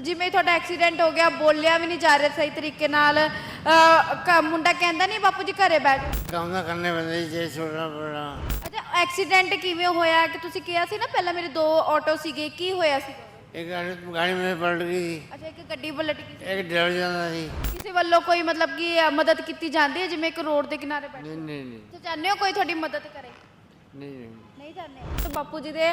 ਜਿਵੇਂ ਤੁਹਾਡਾ ਐਕਸੀਡੈਂਟ ਹੋ ਗਿਆ ਬੋਲਿਆ ਵੀ ਨਹੀਂ ਜਾ ਰਿਹਾ ਸਹੀ ਤਰੀਕੇ ਨਾਲ ਅਹ, ਕ- ਮੁੰਡਾ ਕਹਿੰਦਾ ਨਹੀਂ ਬਾਪੂ ਜੀ ਘਰੇ ਬੈਠ ਕੰਮ ਤਾਂ ਕਰਨੇ ਪੈਂਦੇ ਜੀ, ਜੇ ਛੋਟਾ ਬੜਾ। ਅੱਛਾ ਐਕਸੀਡੈਂਟ ਕਿਵੇਂ ਹੋਇਆ? ਕਿ ਤੁਸੀਂ ਕਿਹਾ ਸੀ ਨਾ ਪਹਿਲਾਂ ਮੇਰੇ ਦੋ ਆਟੋ ਸੀਗੇ ਕੀ ਹੋਇਆ ਸੀ? ਇੱਕ ਗਾੜੀ ਗਾੜੀ ਮੇਰੇ ਪਲਟ ਗਈ ਅੱਛਾ ਇੱਕ ਗੱਡੀ ਪਲਟ ਗਈ ਇੱਕ ਡਰ ਜਾਂਦਾ ਸੀ। ਕਿਸੇ ਵੱਲੋਂ ਕੋਈ ਮਤਲਬ ਕਿ ਅ, ਮਦਦ ਕੀਤੀ ਜਾਂਦੀ ਹੈ? ਜਿਵੇਂ ਇੱਕ ਰੋਡ ਦੇ ਕਿਨਾਰੇ ਬੈਠੇ। ਨਹੀਂ ਨਹੀਂ ਨਹੀਂ। ਤੇ ਚਾਹੁੰਦੇ ਹੋ ਕੋਈ ਤੁਹਾਡੀ ਮਦਦ ਕਰੇ? ਨਹੀਂ ਨਹੀਂ ਨਹੀਂ ਚਾਹੁੰਦੇ ਤੇ ਬਾਪੂ ਜੀ ਦੇ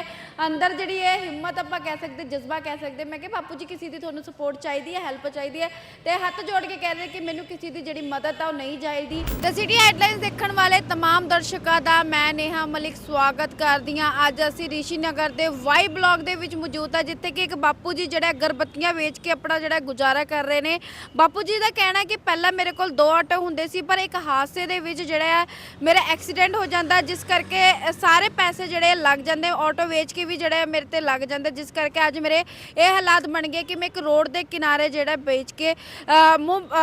ਅੰਦਰ ਜਿਹੜੀ ਹੈ ਹਿੰਮਤ ਆਪਾਂ ਕਹਿ ਸਕਦੇ ਜਜ਼ਬਾ ਕਹਿ ਸਕਦੇ ਮੈਂ ਕਿ ਬਾਪੂ ਜੀ ਕਿਸੇ ਦੀ ਤੁਹਾਨੂੰ ਸਪੋਰਟ ਚਾਹੀਦੀ ਹੈ ਹੈਲਪ ਚਾਹੀਦੀ ਹੈ ਤੇ ਹੱਥ ਜੋੜ ਕੇ ਕਹਿ ਰਹੇ ਕਿ ਮੈਨੂੰ ਕਿਸੇ ਦੀ ਜਿਹੜੀ ਮਦਦ ਆ ਉਹ ਨਹੀਂ ਚਾਹੀਦੀ ਤੇ ਸਿਟੀ ਹੈਡਲਾਈਨਸ ਦੇਖਣ ਵਾਲੇ तमाम ਦਰਸ਼ਕਾਂ ਦਾ ਮੈਂ ਨੇਹਾ ਮਲਿਕ ਸਵਾਗਤ ਕਰਦੀ ਹਾਂ ਅੱਜ ਅਸੀਂ ਰਿਸ਼ੀ ਨਗਰ ਦੇ ਵਾਈ ਬਲਾਕ ਦੇ ਵਿੱਚ ਮੌਜੂਦ ਆ ਜਿੱਥੇ ਕਿ ਇੱਕ ਬਾਪੂ ਜੀ ਜਿਹੜਾ ਅਗਰਬੱਤੀਆਂ ਵੇਚ ਕੇ ਆਪਣਾ ਜਿਹੜਾ ਗੁਜ਼ਾਰਾ ਕਰ ਰਹੇ ਨੇ ਬਾਪੂ ਜੀ ਦਾ ਕਹਿਣਾ ਕਿ ਪਹਿਲਾਂ ਮੇਰੇ ਕੋਲ ਦੋ ਆਟੋ ਹੁੰਦੇ ਸੀ ਪਰ ਇੱਕ ਹਾਦਸੇ ਦੇ ਵਿੱਚ ਜਿਹੜਾ ਹੈ ਮੇਰਾ ਐਕਸੀਡੈਂਟ ਹੋ ਜਾਂਦਾ ਜਿਸ ਕਰਕੇ ਸਾਰੇ ਪੈਸੇ ਜਿਹੜੇ ਲੱਗ ਜਾਂਦੇ ਆਟੋ ਵੇਚ ਕੇ ਵੀ ਜਿਹੜਾ ਮੇਰੇ ਤੇ ਲੱਗ ਜਾਂਦਾ ਜਿਸ ਕਰਕੇ ਅੱਜ ਮੇਰੇ ਇਹ ਹਾਲਾਤ ਬਣ ਗਏ ਕਿ ਮੈਂ ਇੱਕ ਰੋਡ ਦੇ ਕਿਨਾਰੇ ਜਿਹੜਾ ਵੇਚ ਕੇ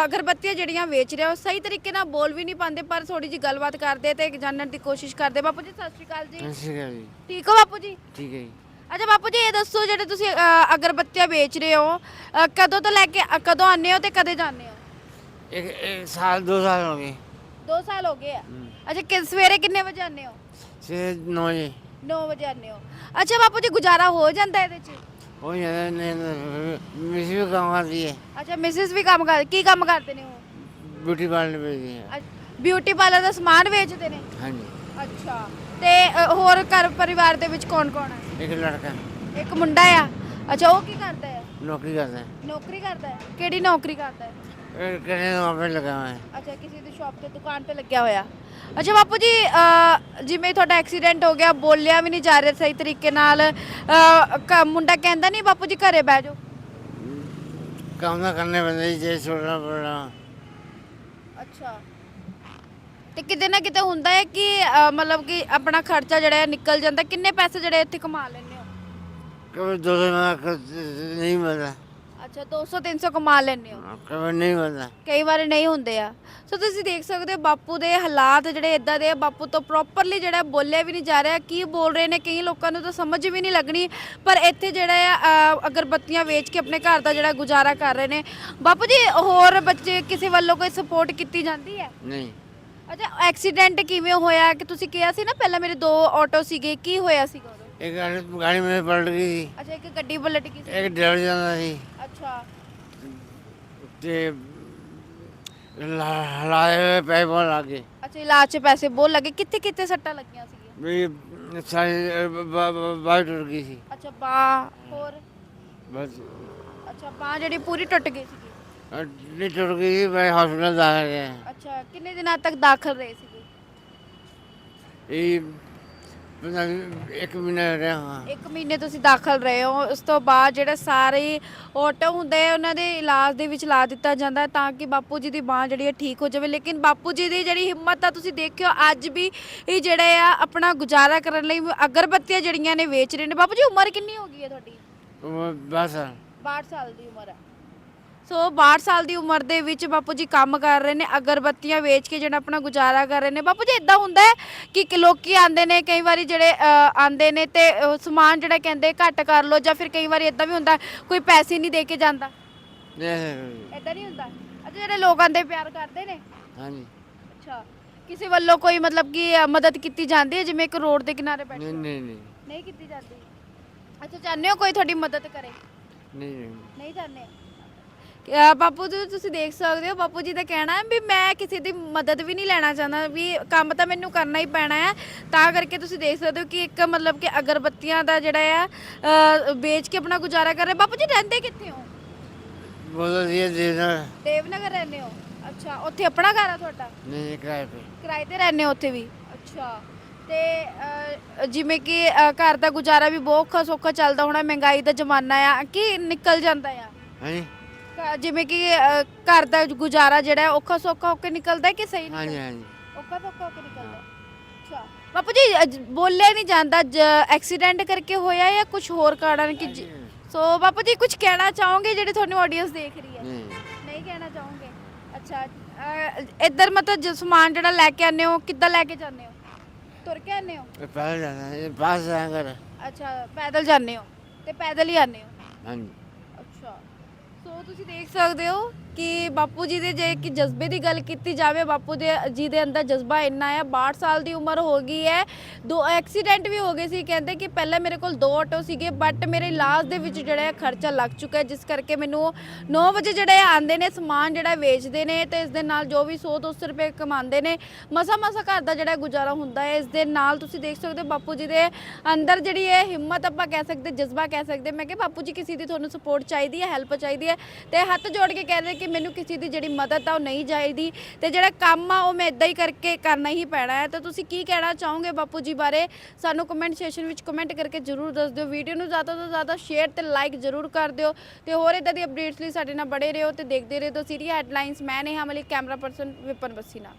ਅਗਰਬੱਤੀਆਂ ਜਿਹੜੀਆਂ ਵੇਚ ਰਿਹਾ ਉਹ ਸਹੀ ਤਰੀਕੇ ਨਾਲ ਬੋਲ ਵੀ ਨਹੀਂ ਪਾਉਂਦੇ ਪਰ ਥੋੜੀ ਜੀ ਗੱਲਬਾਤ ਕਰਦੇ ਤੇ ਜਾਣਨ ਦੀ ਕੋਸ਼ਿਸ਼ ਕਰਦੇ। ਬਾਪੂ ਜੀ ਸਤਿ ਸ਼੍ਰੀ ਅਕਾਲ ਜੀ। ਸਤਿ ਸ਼੍ਰੀ ਅਕਾਲ ਜੀ। ਠੀਕ ਹੋ ਬਾਪੂ ਜੀ? ਠੀਕ ਹੈ ਜੀ। ਅੱਛਾ ਬਾਪੂ ਜੀ ਇਹ ਦੱਸੋ ਜਿਹੜੇ ਤੁਸੀਂ ਅ, ਅਗਰਬੱਤੀਆਂ ਵੇਚ ਰਹੇ ਹੋ ਅ, ਕਦੋਂ ਤੋਂ ਲੈ ਕੇ ਅ, ਕਦੋਂ ਆਉਂਦੇ ਹੋ ਤੇ ਕਦੇ ਜਾਂਦੇ ਹੋ? ਇੱਕ ਇੱਕ ਸਾਲ ਦੋ ਸਾਲ ਹੋ ਗਏ। 2 ਸਾਲ ਹੋ ਗਏ ਆ। ਅੱਛਾ ਕਿ ਸਵੇਰੇ ਕਿੰਨੇ ਵਜੇ ਆਉਂਦੇ ਹੋ? ਸੇ ਨੌ ਜੀ 9 ਵਜੇ ਆਉਂਦੇ ਹੋ। ਅੱਛਾ ਬਾਪੂ ਜੀ ਗੁਜ਼ਾਰਾ ਹੋ ਜਾਂਦਾ ਇਹਦੇ 'ਚ? ਹੋ ਜਾਂਦਾ ਨਹੀਂ ਮਿਸ ਵੀ ਕੰਮ ਕਰਦੀ ਹੈ। ਅੱਛਾ ਮਿਸਿਸ ਵੀ ਕੰਮ ਕਰ ਕੀ ਕੰਮ ਕਰਦੇ ਨੇ ਉਹ? ਬਿਊਟੀ ਪਾਰਲਰ ਵੇਚਦੀ ਹੈ। ਬਿਊਟੀ ਪਾਰਲਰ ਦਾ ਸਮਾਨ ਵੇਚਦੇ ਨੇ? ਹਾਂਜੀ। ਅੱਛਾ ਤੇ ਅ, ਹੋਰ ਘਰ ਪਰਿਵਾਰ ਦੇ ਵਿੱਚ ਕੌਣ ਕੌਣ ਹੈ? ਇੱਕ ਲੜਕਾ। ਇੱਕ ਮੁੰਡਾ ਆ? ਅੱਛਾ ਉਹ ਕੀ ਕਰਦਾ ਹੈ? ਨੌਕਰੀ ਕਰਦਾ ਹੈ। ਨੌਕਰੀ ਕਰਦਾ ਹੈ? ਕਿਹੜੀ ਨੌਕਰੀ ਕਰਦਾ ਹੈ? ਕਿਹਨੇ ਆਪੇ ਅੱਛਾ ਕਿਸੇ ਦੀ ਸ਼ਾਪ ਤੇ ਦੁਕਾਨ ਤੇ ਲੱਗਿਆ ਹੋਇਆ। ਅੱਛਾ ਬਾਪੂ ਜੀ ਅ, ਜਿਵੇਂ ਤੁਹਾਡਾ ਐਕਸੀਡੈਂਟ ਹੋ ਗਿਆ ਬੋਲਿਆ ਵੀ ਨਹੀਂ ਜਾ ਰਿਹਾ ਸਹੀ ਤਰੀਕੇ ਨਾਲ ਅ, ਕ- ਮੁੰਡਾ ਕਹਿੰਦਾ ਨਹੀਂ ਬਾਪੂ ਜੀ ਘਰੇ ਬਹਿ ਜਾਓ। ਕੰਮ ਤਾਂ ਕਰਨੇ ਪੈਂਦੇ ਜੀ, ਜੇ ਛੋਟਾ ਬੜਾ। ਅੱਛਾ। ਤੇ ਕਿਤੇ ਨਾ ਕਿਤੇ ਹੁੰਦਾ ਹੈ ਕਿ ਅ, ਮਤਲਬ ਕਿ ਆਪਣਾ ਖਰਚਾ ਜਿਹੜਾ ਹੈ ਨਿਕਲ ਜਾਂਦਾ ਕਿੰਨੇ ਪੈਸੇ ਜਿਹੜੇ ਇੱਥੇ ਕਮਾ ਲੈਂਦੇ ਹੋ? ਕਦੇ ਦੋ ਨਾਲ ਨਹੀਂ ਮਿਲਦਾ। ਅੱਛਾ 200 300 ਕਮਾ ਲੈਂਦੇ ਹੋ? ਕਦੇ ਨਹੀਂ ਮਿਲਦਾ ਕਈ ਵਾਰ ਨਹੀਂ ਹੁੰਦੇ ਆ। ਸੋ ਤੁਸੀਂ ਦੇਖ ਸਕਦੇ ਹੋ ਬਾਪੂ ਦੇ ਹਾਲਾਤ ਜਿਹੜੇ ਇਦਾਂ ਦੇ ਆ। ਬਾਪੂ ਤੋਂ ਪ੍ਰੋਪਰਲੀ ਜਿਹੜਾ ਬੋਲਿਆ ਵੀ ਨਹੀਂ ਜਾ ਰਿਹਾ ਕੀ ਬੋਲ ਰਹੇ ਨੇ ਕਈ ਲੋਕਾਂ ਨੂੰ ਤਾਂ ਸਮਝ ਵੀ ਨਹੀਂ ਲੱਗਣੀ। ਪਰ ਇੱਥੇ ਜਿਹੜਾ ਆ ਅ, ਅਗਰਬੱਤੀਆਂ ਵੇਚ ਕੇ ਆਪਣੇ ਘਰ ਦਾ ਜਿਹੜਾ ਗੁਜ਼ਾਰਾ ਕਰ ਰਹੇ ਨੇ। ਬਾਪੂ ਜੀ ਹੋਰ ਬੱਚੇ ਕਿਸੇ ਵੱਲੋਂ ਕੋਈ ਸਪੋਰਟ ਕੀਤੀ ਜਾਂਦੀ ਹੈ? ਨਹੀਂ। ਅੱਛਾ ਐਕਸੀਡੈਂਟ ਕਿਵੇਂ ਹੋਇਆ? ਕਿ ਤੁਸੀਂ ਕਿਹਾ ਸੀ ਨਾ ਪਹਿਲਾਂ ਮੇਰੇ ਦੋ ਆਟੋ ਸੀਗੇ। ਕੀ ਹੋਇਆ ਸੀਗਾ ਉਦੋਂ ਗਾੜੀ ਗਾੜੀ ਮੇਰੇ ਪਲਟ ਗਈ ਸੀ। ਅੱਛਾ ਇੱਕ ਗੱਡੀ ਪਲਟ ਗਈ ਸੀ। ਇੱਕ ਡਰ ਜਾਂਦਾ ਸੀ। ਅੱਛਾ। ਤੇ ਲਾ- ਲਾਏ ਹੋਏ ਪੈਸੇ ਬਹੁਤ ਲੱਗ ਅੱਛਾ ਇਲਾਜ 'ਚ ਪੈਸੇ ਬਹੁਤ ਲੱਗੇ। ਕਿੱਥੇ ਕਿੱਥੇ ਸੱਟਾਂ ਲੱਗੀਆਂ ਸੀਗੀਆਂ? ਵੀ ਸਾਰੀ ਬਾਈ ਟੁੱਟ ਗਈ ਸੀ। ਅੱਛਾ ਬਾਹ ਹੋਰ? ਬਸ। ਅੱਛਾ ਬਾਹ ਜਿਹੜੀ ਪੂਰੀ ਟੁੱਟ ਗਈ ਸੀਗੀ? ਨਹੀਂ ਟੁੱਟ ਗਈ ਸੀ ਮੈਂ ਹਸਪੀਟਲ ਦਾਖਲ ਗਿਆ ਅੱਛਾ ਕਿੰਨੇ ਦਿਨਾਂ ਤੱਕ ਦਾਖਲ ਰਹੇ ਸੀਗੇ? ਇਹ ਇੱਕ ਮਹੀਨਾ ਰਿਹਾ ਹਾਂ। ਇੱਕ ਮਹੀਨੇ ਤੁਸੀਂ ਦਾਖਲ ਰਹੇ ਹੋ ਉਸ ਤੋਂ ਬਾਅਦ ਜਿਹੜੇ ਸਾਰੇ ਆਟੋ ਹੁੰਦੇ ਆ ਉਹਨਾਂ ਦੇ ਇਲਾਜ ਦੇ ਵਿੱਚ ਲਾ ਦਿੱਤਾ ਜਾਂਦਾ ਹੈ ਤਾਂ ਕਿ ਬਾਪੂ ਜੀ ਦੀ ਬਾਹ ਜਿਹੜੀ ਹੈ ਠੀਕ ਹੋ ਜਾਵੇ। ਲੇਕਿਨ ਬਾਪੂ ਜੀ ਦੀ ਜਿਹੜੀ ਹਿੰਮਤ ਆ ਤੁਸੀਂ ਦੇਖਿਓ ਅੱਜ ਵੀ ਇਹ ਜਿਹੜੇ ਆ ਆਪਣਾ ਗੁਜ਼ਾਰਾ ਕਰਨ ਲਈ ਅਗਰਬੱਤੀਆਂ ਜਿਹੜੀਆਂ ਨੇ ਵੇਚ ਰਹੇ ਨੇ। ਬਾਪੂ ਜੀ ਉਮਰ ਕਿੰਨੀ ਹੋ ਗਈ ਹੈ ਤੁਹਾਡੀ? ਉਹ ਬਸ 62 ਸਾਲ ਦੀ ਉਮਰ ਹੈ। ਸੋ 62 ਸਾਲ ਦੀ ਉਮਰ ਦੇ ਵਿੱਚ ਬਾਪੂ ਜੀ ਕੰਮ ਕਰ ਰਹੇ ਨੇ ਅਗਰਬੱਤੀਆਂ ਵੇਚ ਕੇ ਜਿਹੜਾ ਆਪਣਾ ਗੁਜ਼ਾਰਾ ਕਰ ਰਹੇ ਨੇ। ਬਾਪੂ ਜੀ ਇਦਾਂ ਹੁੰਦਾ ਹੈ ਕਿ ਕਿ ਲੋਕੀ ਆਂਦੇ ਨੇ ਕਈ ਵਾਰੀ ਜਿਹੜੇ ਅ, ਆਂਦੇ ਨੇ ਤੇ ਸਮਾਨ ਜਿਹੜਾ ਕਹਿੰਦੇ ਘੱਟ ਕਰ ਲਓ ਜਾਂ ਫਿਰ ਕਈ ਵਾਰੀ ਇਦਾਂ ਵੀ ਹੁੰਦਾ ਕੋਈ ਪੈਸੇ ਨਹੀਂ ਦੇ ਕੇ ਜਾਂਦਾ। ਨਹੀਂ ਇਦਾਂ ਨਹੀਂ ਹੁੰਦਾ? ਅੱਛਾ ਜਿਹੜੇ ਲੋਕ ਆਂਦੇ ਪਿਆਰ ਕਰਦੇ ਨੇ? ਹਾਂਜੀ। ਅੱਛਾ ਕਿਸੇ ਵੱਲੋਂ ਕੋਈ ਮਤਲਬ ਕਿ ਅ, ਮਦਦ ਕੀਤੀ ਜਾਂਦੀ ਹੈ? ਜਿਵੇਂ ਇੱਕ ਰੋਡ ਦੇ ਕਿਨਾਰੇ ਬੈਠੇ ਨਹੀਂ ਨਹੀਂ ਨਹੀਂ। ਨਹੀਂ ਕੀਤੀ ਜਾਂਦੀ। ਅੱਛਾ ਚਾਹੁੰਦੇ ਹੋ ਕੋਈ ਤੁਹਾਡੀ ਮਦਦ ਕਰੇ? ਨਹੀਂ ਨਹੀਂ। ਅਹ ਬਾਪੂ ਜੀ ਤੁਸੀਂ ਦੇਖ ਸਕਦੇ ਹੋ ਬਾਪੂ ਜੀ ਦਾ ਕਹਿਣਾ ਹੈ ਵੀ ਮੈਂ ਕਿਸੇ ਦੀ ਮਦਦ ਵੀ ਨਹੀਂ ਲੈਣਾ ਚਾਹੁੰਦਾ ਵੀ ਕੰਮ ਤਾਂ ਮੈਨੂੰ ਕਰਨਾ ਹੀ ਪੈਣਾ ਹੈ। ਤਾਂ ਕਰਕੇ ਤੁਸੀਂ ਦੇਖ ਸਕਦੇ ਹੋ ਕਿ ਇੱਕ ਮਤਲਬ ਕਿ ਅਗਰਬੱਤੀਆਂ ਦਾ ਜਿਹੜਾ ਆ ਅਹ, ਵੇਚ ਕੇ ਆਪਣਾ ਗੁਜ਼ਾਰਾ ਕਰ ਰਹੇ। ਬਾਪੂ ਜੀ ਰਹਿੰਦੇ ਕਿੱਥੇ ਹੋ? ਬਹੁਤ ਵਧੀਆ ਦੇਣਾ ਦੇਵਨਗਰ ਰਹਿੰਦੇ ਹੋ? ਅੱਛਾ ਉੱਥੇ ਆਪਣਾ ਘਰ ਆ ਤੁਹਾਡਾ? ਨਹੀਂ ਕਿਰਾਏ ਪੇ ਕਿਰਾਏ ਤੇ ਰਹਿੰਦੇ ਹੋ ਉੱਥੇ ਵੀ? ਅੱਛਾ ਤੇ ਅਹ, ਜਿਵੇਂ ਕਿ ਅਹ, ਘਰ ਦਾ ਗੁਜ਼ਾਰਾ ਵੀ ਬਹੁਤ ਔਖਾ ਸੌਖਾ ਚੱਲਦਾ ਹੋਣਾ ਮਹਿੰਗਾਈ ਦਾ ਜ਼ਮਾਨਾ ਆ ਕਿ ਨਿਕਲ ਜਾਂਦਾ ਆ? ਹਾਂਜੀ। ਘ- ਜਿਵੇਂ ਕਿ ਅ, ਘਰ ਦਾ ਗੁਜ਼ਾਰਾ ਜਿਹੜਾ ਹੈ ਔਖਾ ਸੌਖਾ ਹੋ ਕੇ ਨਿਕਲਦਾ ਹੈ ਕਿ ਸਹੀ ਹਾਂਜੀ ਨਿਕਲਦਾ ਹਾਂਜੀ ਔਖਾ ਸੌਖਾ ਹੋ ਕੇ ਨਿਕਲਦਾ ਹੈ? ਅੱਛਾ। ਬਾਪੂ ਜੀ ਅਜ- ਬੋਲਿਆ ਨਹੀਂ ਜਾਂਦਾ ਐਕਸੀਡੈਂਟ ਕਰਕੇ ਹੋਇਆ ਜਾਂ ਕੁਝ ਹੋਰ ਕਾਰਨ ਕਿ ਜ- ਸੋ ਬਾਪੂ ਜੀ ਕੁਝ ਕਹਿਣਾ ਚਾਹੋਗੇ ਜਿਹੜੇ ਤੁਹਾਨੂੰ ਆਡੀਅנס ਦੇਖ ਰਹੀ ਹੈ? ਨਹੀਂ। ਨਹੀਂ ਕਹਿਣਾ ਚਾਹੋਗੇ? ਅੱਛਾ ਅ, ਇੱਧਰ ਮਤਲਬ ਜੋ ਸਮਾਨ ਜਿਹੜਾ ਲੈ ਕੇ ਆਨੇ ਹੋ ਕਿੱਦਾਂ ਲੈ ਕੇ ਜਾਂਦੇ ਹੋ? ਤੁਰ ਕੇ ਆਨੇ ਹੋ? ਇਹ ਪਹਿਲੇ ਜਾਣਾ ਇਹ ਪਾਸ ਜਾਣਾ ਕਰ ਅੱਛਾ ਪੈਦਲ ਜਾਂਦੇ ਹੋ ਤੇ ਪੈਦਲ ਹੀ ਆਨੇ ਹੋ? ਹਾਂਜੀ। ਸੋ ਤੁਸੀਂ ਦੇਖ ਸਕਦੇ ਹੋ। ਕਿ ਬਾਪੂ ਜੀ ਦੇ ਜੇ ਕਿ ਜਜ਼ਬੇ ਦੀ ਗੱਲ ਕੀਤੀ ਜਾਵੇ, ਬਾਪੂ ਦੇ, ਜੀ ਦੇ ਅੰਦਰ ਜਜ਼ਬਾ ਇੰਨਾ ਹੈ 62 ਸਾਲ ਦੀ ਉਮਰ ਹੋ ਗਈ ਹੈ, ਦੋ ਐਕਸੀਡੈਂਟ ਵੀ ਹੋ ਗਏ ਸੀ, ਕਹਿੰਦੇ ਕਿ ਪਹਿਲਾਂ ਮੇਰੇ ਕੋਲ ਦੋ ਆਟੋ ਸੀਗੇ ਬਟ ਮੇਰੇ ਇਲਾਜ ਦੇ ਵਿੱਚ ਜਿਹੜਾ ਹੈ ਖਰਚਾ ਲੱਗ ਚੁੱਕਾ ਹੈ, ਜਿਸ ਕਰਕੇ ਮੈਨੂੰ 9 ਵਜੇ ਜਿਹੜੇ ਆਉਂਦੇ ਨੇ, ਸਮਾਨ ਜਿਹੜਾ ਵੇਚਦੇ ਨੇ ਤੇ ਇਸ ਦੇ ਨਾਲ ਜੋ ਵੀ 100 200 ਰੁਪਏ ਕਮਾਉਂਦੇ ਨੇ, ਮਸਾ ਮਸਾ ਘਰ ਦਾ ਜਿਹੜਾ ਗੁਜ਼ਾਰਾ ਹੁੰਦਾ ਹੈ, ਇਸ ਦੇ ਨਾਲ ਤੁਸੀਂ ਦੇਖ ਸਕਦੇ ਹੋ ਬਾਪੂ ਜੀ ਦੇ ਅੰਦਰ ਜਿਹੜੀ ਹੈ ਹਿੰਮਤ ਆਪਾਂ ਕਹਿ ਸਕਦੇ, ਜਜ਼ਬਾ ਕਹਿ ਸਕਦੇ, ਮੈਂ ਕਿ ਬਾਪੂ ਜੀ, ਕਿਸੇ ਦੀ ਤੁਹਾਨੂੰ ਸਪੋਰਟ ਚਾਹੀਦੀ ਹੈ ਹੈਲਪ ਚਾਹੀਦੀ ਹੈ, ਤੇ ਹੱਥ ਜੋੜ ਕੇ ਕਹਿ ਰਹੇ ਕਿ ਮੈਨੂੰ ਕਿਸੇ ਦੀ ਜਿਹੜੀ ਮਦਦ ਆ ਉਹ ਨਹੀਂ ਚਾਹੀਦੀ ਤੇ ਜਿਹੜਾ ਕੰਮ ਆ ਉਹ ਮੈਂ ਇਦਾਂ ਹੀ ਕਰਕੇ ਕਰਨਾ ਹੀ ਪੈਣਾ ਹੈ। ਤਾਂ ਤੁਸੀਂ ਕੀ ਕਹਿਣਾ ਚਾਹੋਗੇ ਬਾਪੂ ਜੀ ਬਾਰੇ? ਸਾਨੂੰ ਕਮੈਂਟ ਸੈਸ਼ਨ ਵਿੱਚ ਕਮੈਂਟ ਕਰਕੇ ਜਰੂਰ ਦੱਸ ਦਿਓ। ਵੀਡੀਓ ਨੂੰ ਜ਼ਿਆਦਾ ਤੋਂ ਜ਼ਿਆਦਾ ਸ਼ੇਅਰ ਤੇ ਲਾਈਕ ਜਰੂਰ ਕਰ ਦਿਓ ਤੇ ਹੋਰ ਇਦਾਂ ਦੀ ਅਪਡੇਟਸ ਲਈ ਸਾਡੇ ਨਾਲ ਬੜੇ ਰਹੋ ਤੇ ਦੇਖਦੇ ਰਹੋ। ਸੀਰੀਆ ਹੈਡਲਾਈਨਸ ਮੈਂ ਨੇਹਾ ਮਲਿਕ, ਕੈਮਰਾ ਪਰਸਨ ਵਿਪਨ ਬੱਸੀ ਨਾਲ